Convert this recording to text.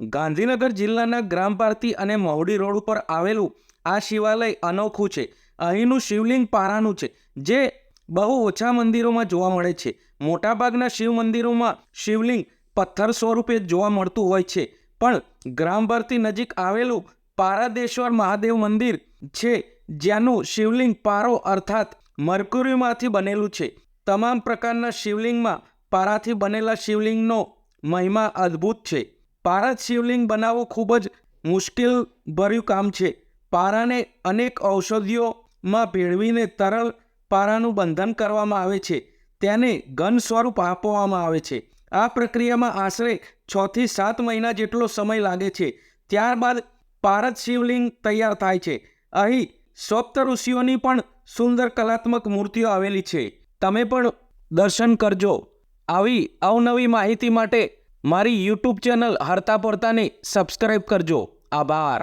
ગાંધીનગર જિલ્લાના ગ્રામ ભારતી અને મહુડી રોડ ઉપર આવેલું આ શિવાલય અનોખું છે. અહીંનું શિવલિંગ પારાનું છે, જે બહુ ઓછા મંદિરોમાં જોવા મળે છે. મોટાભાગના શિવ મંદિરોમાં શિવલિંગ પથ્થર સ્વરૂપે જોવા મળતું હોય છે. પણ ગ્રામ ભારતી નજીક આવેલું પારાદેશ્વર મહાદેવ મંદિર છે, જ્યાંનું શિવલિંગ પારો અર્થાત મર્ક્યુરીમાંથી બનેલું છે. તમામ પ્રકારના શિવલિંગમાં પારાથી બનેલા શિવલિંગનો મહિમા અદ્ભુત છે. પારા શિવલિંગ બનાવવું ખૂબ જ મુશ્કેલ ભર્યું કામ છે. પારાને અનેક ઔષધિઓમાં ભેળવીને તરલ પારાનું બંધન કરવામાં આવે છે. તેને ઘન સ્વરૂપ આપવામાં આવે છે. આ પ્રક્રિયામાં આશરે છથી સાત મહિના જેટલો સમય લાગે છે. ત્યારબાદ પારદ શિવલિંગ તૈયાર થાય છે. અહીં સપ્ત ઋષિઓની પણ સુંદર કલાત્મક મૂર્તિઓ આવેલી છે. તમે પણ દર્શન કરજો. આવી અવનવી માહિતી માટે મારી યુટ્યુબ ચેનલ હરતા પડતાને સબસ્ક્રાઈબ કરજો. આભાર.